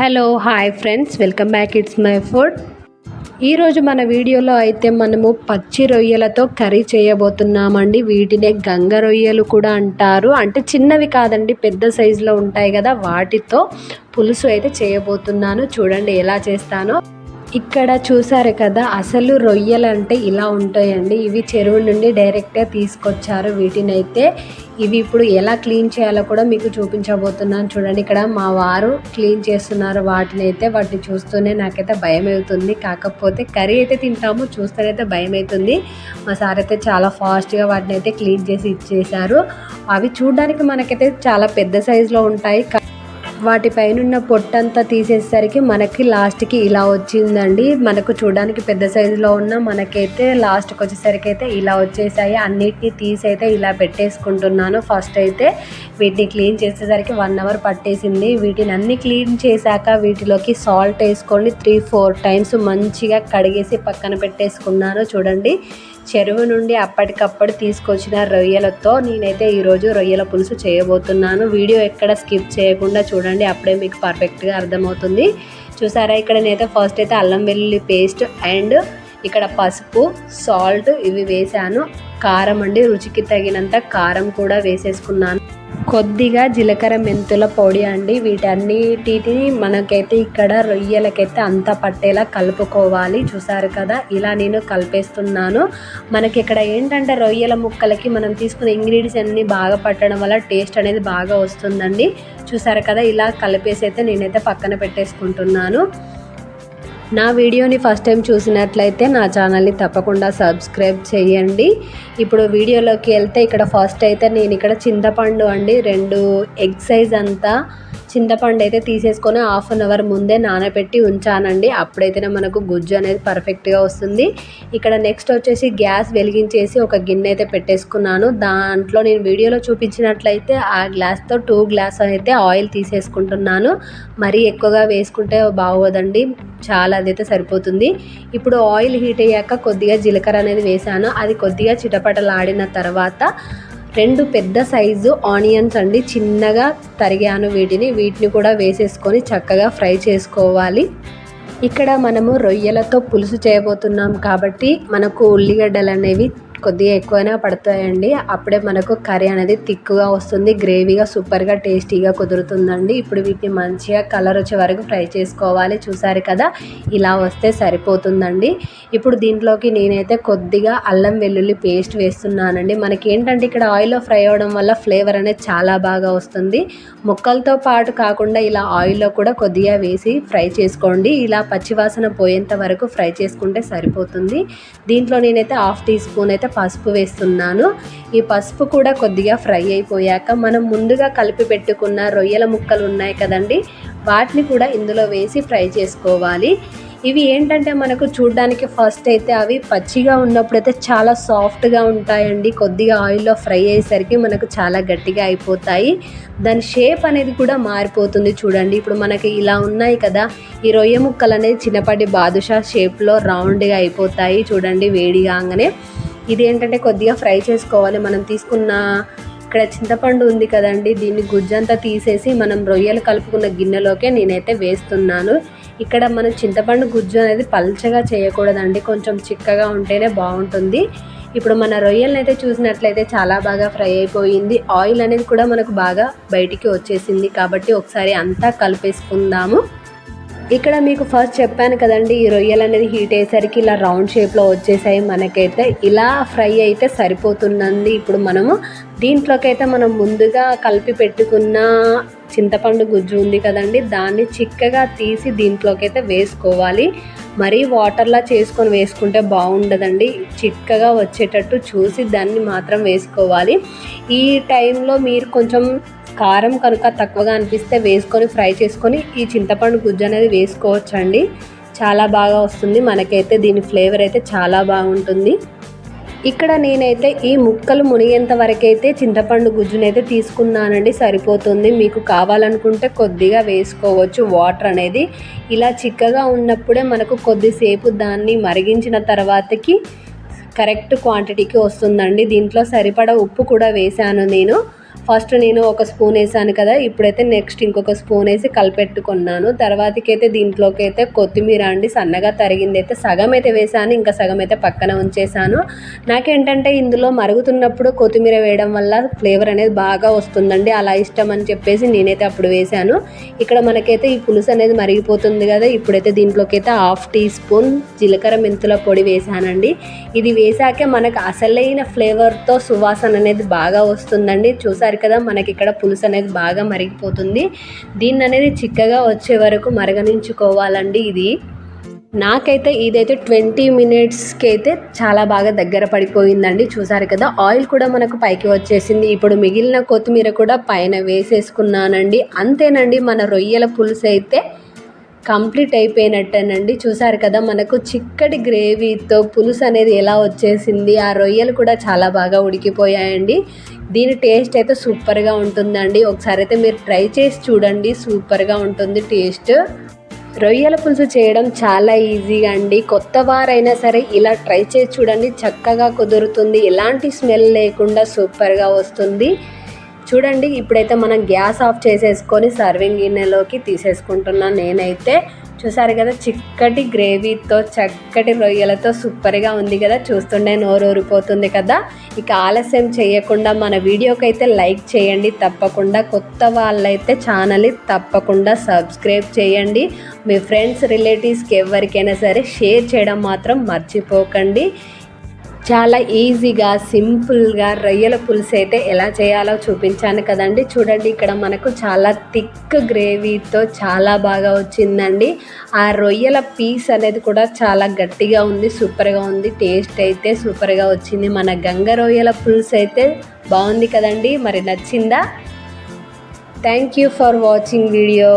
Hello hi friends. Welcome back. It's my food. ఈరోజు మన వీడియోలో అయితే మనము పచ్చి రొయ్యలతో కర్రీ చేయబోతున్నామండి. వీటినే గంగ రొయ్యలు కూడా అంటారు. అంటే చిన్నవి కాదండి పెద్ద సైజులో ఉంటాయి కదా వాటితో పులుసు అయితే చేయబోతున్నాను. చూడండి ఎలా చేస్తానో. ఇక్కడ చూసారు కదా అసలు రొయ్యలు అంటే ఇలా ఉంటాయండి. ఇవి చెరువు నుండి డైరెక్ట్గా తీసుకొచ్చారు వీటిని అయితే ఇవి ఇప్పుడు ఎలా క్లీన్ చేయాలో కూడా మీకు చూపించబోతున్నాను చూడండి. ఇక్కడ మా వారు క్లీన్ చేస్తున్నారు వాటిని అయితే వాటిని చూస్తూనే నాకైతే భయం అవుతుంది కాకపోతే కర్రీ అయితే తింటాము చూస్తేనైతే భయం అవుతుంది మా సార్ అయితే చాలా ఫాస్ట్గా వాటిని అయితే క్లీన్ చేసి ఇచ్చేసారు అవి చూడడానికి మనకైతే చాలా పెద్ద సైజులో ఉంటాయి. వాటిపైనున్న వాటిపైన ఉన్న పొట్టంతా తీసేసరికి మనకి లాస్ట్కి ఇలా వచ్చిందండి. మనకు చూడడానికి పెద్ద సైజులో ఉన్న మనకైతే లాస్ట్కి వచ్చేసరికి అయితే ఇలా వచ్చేసాయి. అన్నిటిని తీసి అయితే ఇలా పెట్టేసుకుంటున్నాను. ఫస్ట్ అయితే వీటిని క్లీన్ చేసేసరికి వన్ అవర్ పట్టేసింది. వీటిని అన్ని క్లీన్ చేశాక వీటిలోకి సాల్ట్ వేసుకొని త్రీ ఫోర్ టైమ్స్ మంచిగా కడిగేసి పక్కన పెట్టేసుకున్నాను. చూడండి చెరువు నుండి అప్పటికప్పుడు తీసుకొచ్చిన రొయ్యలతో నేనైతే ఈరోజు రొయ్యల పులుసు చేయబోతున్నాను. వీడియో ఎక్కడ స్కిప్ చేయకుండా చూడండి. అప్పుడే మీకు పర్ఫెక్ట్గా అర్థమవుతుంది. చూసారా ఇక్కడ నేనైతే ఫస్ట్ అయితే అల్లం వెల్లుల్లి పేస్ట్ అండ్ ఇక్కడ పసుపు సాల్ట్ ఇవి వేసాను కారం అండి రుచికి తగినంత కారం కూడా వేసేసుకున్నాను. కొద్దిగా జీలకర్ర మెంతుల పొడి అండి. వీటన్నిటిని మనకైతే ఇక్కడ రొయ్యలకైతే అంతా పట్టేలా కలుపుకోవాలి. చూసారు కదా ఇలా నేను కలిపేస్తున్నాను. మనకి ఇక్కడ ఏంటంటే రొయ్యల ముక్కలకి మనం తీసుకున్న ఇంగ్రీడియంట్స్ అన్ని బాగా పట్టడం వల్ల టేస్ట్ అనేది బాగా వస్తుందండి. చూసారు కదా ఇలా కలిపేసి అయితే నేనైతే పక్కన పెట్టేసుకుంటున్నాను. నా వీడియోని ఫస్ట్ టైం చూసినట్లయితే నా ఛానల్ని తప్పకుండా సబ్స్క్రైబ్ చేయండి. ఇప్పుడు వీడియోలోకి వెళ్తే ఇక్కడ ఫస్ట్ అయితే నేను ఇక్కడ చింతపండు అండి రెండు ఎగ్ సైజ్ అంతా. చింతపండు అయితే తీసేసుకొని హాఫ్ అన్ అవర్ ముందే నానబెట్టి ఉంచానండి. అప్పుడైతేనే మనకు గుజ్జు అనేది పర్ఫెక్ట్గా వస్తుంది. ఇక్కడ నెక్స్ట్ వచ్చేసి గ్యాస్ వెలిగించేసి ఒక గిన్నె అయితే పెట్టేసుకున్నాను. దాంట్లో నేను వీడియోలో చూపించినట్లయితే ఆ గ్లాస్తో టూ గ్లాస్ అయితే ఆయిల్ తీసేసుకుంటున్నాను. మరీ ఎక్కువగా వేసుకుంటే బాగోదండి. చాలా అదైతే సరిపోతుంది. ఇప్పుడు ఆయిల్ హీట్ అయ్యాక కొద్దిగా జీలకర్ర అనేది వేసాను. అది కొద్దిగా చిటపటలాడిన తర్వాత రెండు పెద్ద సైజు ఆనియన్స్ అండి. చిన్నగా తరిగాను వీటిని. వీటిని కూడా వేసేసుకొని చక్కగా ఫ్రై చేసుకోవాలి. ఇక్కడ మనము రొయ్యలతో పులుసు చేయబోతున్నాం కాబట్టి మనకు ఉల్లిగడ్డలు అనేవి కొద్దిగా ఎక్కువైనా పడతాయండి. అప్పుడే మనకు కర్రీ అనేది థిక్గా వస్తుంది గ్రేవీగా సూపర్గా టేస్టీగా కుదురుతుందండి. ఇప్పుడు వీటిని మంచిగా కలర్ వచ్చే వరకు ఫ్రై చేసుకోవాలి. చూసారు కదా ఇలా వస్తే సరిపోతుందండి. ఇప్పుడు దీంట్లోకి నేనైతే కొద్దిగా అల్లం వెల్లుల్లి పేస్ట్ వేస్తున్నానండి. మనకి ఏంటంటే ఇక్కడ ఆయిల్లో ఫ్రై అవ్వడం వల్ల ఫ్లేవర్ అనేది చాలా బాగా వస్తుంది. ముక్కలతో పాటు కాకుండా ఇలా ఆయిల్లో కూడా కొద్దిగా వేసి ఫ్రై చేసుకోండి. ఇలా పచ్చివాసన పోయేంత వరకు ఫ్రై చేసుకుంటే సరిపోతుంది. దీంట్లో నేనైతే హాఫ్ టీ స్పూన్ అయితే పసుపు వేస్తున్నాను. ఈ పసుపు కూడా కొద్దిగా ఫ్రై అయిపోయాక మనం ముందుగా కలిపి పెట్టుకున్న రొయ్యల ముక్కలు ఉన్నాయి కదండి వాటిని కూడా ఇందులో వేసి ఫ్రై చేసుకోవాలి. ఇవి ఏంటంటే మనకు చూడడానికి ఫస్ట్ అయితే అవి పచ్చిగా ఉన్నప్పుడైతే చాలా సాఫ్ట్గా ఉంటాయండి. కొద్దిగా ఆయిల్లో ఫ్రై అయ్యేసరికి మనకు చాలా గట్టిగా అయిపోతాయి. దాని షేప్ అనేది కూడా మారిపోతుంది చూడండి. ఇప్పుడు మనకి ఇలా ఉన్నాయి కదా ఈ రొయ్య ముక్కలు అనేది చిన్నపాటి బాదుషా షేప్లో రౌండ్గా అయిపోతాయి చూడండి వేడిగానే ఇది ఏంటంటే కొద్దిగా ఫ్రై చేసుకోవాలి. మనం తీసుకున్న ఇక్కడ చింతపండు ఉంది కదండి దీన్ని గుజ్జంతా తీసేసి మనం రొయ్యలు కలుపుకున్న గిన్నెలోకే నేనైతే వేస్తున్నాను. ఇక్కడ మనం చింతపండు గుజ్జు అనేది పల్చగా చేయకూడదండి. కొంచెం చిక్కగా ఉంటేనే బాగుంటుంది. ఇప్పుడు మన రొయ్యలను అయితే చూసినట్లయితే చాలా బాగా ఫ్రై అయిపోయింది. ఆయిల్ అనేది కూడా మనకు బాగా బయటికి వచ్చేసింది. కాబట్టి ఒకసారి అంతా కలిపేసుకుందాము. ఇక్కడ మీకు ఫస్ట్ చెప్పాను కదండి ఈ రొయ్యలు అనేది హీట్ అయ్యేసరికి ఇలా రౌండ్ షేప్లో వచ్చేసాయి. మనకైతే ఇలా ఫ్రై అయితే సరిపోతుందండి. ఇప్పుడు మనము దీంట్లోకైతే మనం ముందుగా కలిపి పెట్టుకున్న చింతపండు గుజ్జు ఉంది కదండి దాన్ని చిక్కగా తీసి దీంట్లోకైతే వేసుకోవాలి. మరీ వాటర్లా చేసుకొని వేసుకుంటే బాగుండదండి. చిక్కగా వచ్చేటట్టు చూసి దాన్ని మాత్రం వేసుకోవాలి. ఈ టైంలో మీరు కొంచెం కారం కనుక తక్కువగా అనిపిస్తే వేసుకొని ఫ్రై చేసుకొని ఈ చింతపండు గుజ్జు అనేది వేసుకోవచ్చండి. చాలా బాగా వస్తుంది. మనకైతే దీని ఫ్లేవర్ అయితే చాలా బాగుంటుంది. ఇక్కడ నేనైతే ఈ ముక్కలు మునిగేంత వరకైతే చింతపండు గుజ్జునైతే తీసుకున్నానండి. సరిపోతుంది. మీకు కావాలనుకుంటే కొద్దిగా వేసుకోవచ్చు. వాటర్ అనేది ఇలా చిక్కగా ఉన్నప్పుడే మనకు కొద్దిసేపు దాన్ని మరిగించిన తర్వాతకి కరెక్ట్ క్వాంటిటీకి వస్తుందండి. దీంట్లో సరిపడా ఉప్పు కూడా వేశాను నేను. ఫస్ట్ నేను ఒక స్పూన్ వేసాను కదా ఇప్పుడైతే నెక్స్ట్ ఇంకొక స్పూన్ వేసి కలిపెట్టుకున్నాను. తర్వాతకైతే దీంట్లోకి అయితే కొత్తిమీర అండి సన్నగా తరిగింది అయితే సగం అయితే వేసాను ఇంకా సగం అయితే పక్కన ఉంచేసాను. నాకేంటంటే ఇందులో మరుగుతున్నప్పుడు కొత్తిమీర వేయడం వల్ల ఫ్లేవర్ అనేది బాగా వస్తుందండి అలా ఇష్టం అని చెప్పేసి నేనైతే అప్పుడు వేసాను. ఇక్కడ మనకైతే ఈ పులుసు అనేది మరిగిపోతుంది కదా ఇప్పుడైతే దీంట్లోకి అయితే హాఫ్ టీ స్పూన్ జీలకర్ర మెంతుల పొడి వేసానండి. ఇది వేసాకే మనకు అసలైన ఫ్లేవర్తో సువాసన అనేది బాగా వస్తుందండి చూసారు కదా మనకి ఇక్కడ పులుసు అనేది బాగా మరిగిపోతుంది. దీన్ని అనేది చిక్కగా వచ్చే వరకు మరగనించుకోవాలండి ఇది. నాకైతే ఇదైతే ట్వంటీ మినిట్స్కి అయితే చాలా బాగా దగ్గర పడిపోయిందండి. చూసారు కదా ఆయిల్ కూడా మనకు పైకి వచ్చేసింది. ఇప్పుడు మిగిలిన కొత్తిమీర కూడా పైన వేసేసుకున్నానండి. అంతేనండి మన రొయ్యల పులుసు అయితే కంప్లీట్ అయిపోయినట్టేనండి. చూసారు కదా మనకు చిక్కటి గ్రేవీతో పులుసు అనేది ఎలా వచ్చేసింది ఆ రొయ్యలు కూడా చాలా బాగా ఉడికిపోయాయండి. దీని టేస్ట్ అయితే సూపర్గా ఉంటుందండి. ఒకసారి అయితే మీరు ట్రై చేసి చూడండి సూపర్గా ఉంటుంది టేస్ట్. రొయ్యల పులుసు చేయడం చాలా ఈజీగా అండి. కొత్త వారైనా సరే ఇలా ట్రై చేసి చూడండి చక్కగా కుదురుతుంది. ఎలాంటి స్మెల్ లేకుండా సూపర్గా వస్తుంది. చూడండి ఇప్పుడైతే మనం గ్యాస్ ఆఫ్ చేసేసుకొని సర్వింగ్ గిన్నెలోకి తీసేసుకుంటున్నాను నేనైతే. చూసారు కదా చిక్కటి గ్రేవీతో చక్కటి రొయ్యలతో సూపర్గా ఉంది కదా చూస్తుండే నోరూరిపోతుంది కదా. ఇక ఆలస్యం చేయకుండా మన వీడియోకి అయితే లైక్ చేయండి తప్పకుండా కొత్త వాళ్ళైతే ఛానల్ని తప్పకుండా సబ్స్క్రైబ్ చేయండి. మీ ఫ్రెండ్స్ రిలేటివ్స్కి ఎవరికైనా సరే షేర్ చేయడం మాత్రం మర్చిపోకండి. చాలా ఈజీగా సింపుల్గా రొయ్యల పులుసు అయితే ఎలా చేయాలో చూపించాను కదండి. చూడండి ఇక్కడ మనకు చాలా థిక్ గ్రేవీతో చాలా బాగా వచ్చిందండి. ఆ రొయ్యల పీస్ అనేది కూడా చాలా గట్టిగా ఉంది సూపర్గా ఉంది టేస్ట్ అయితే సూపర్గా వచ్చింది. మన గంగ రొయ్యల పులుసు అయితే బాగుంది కదండి. మరి నచ్చిందా? Thank you for watching video.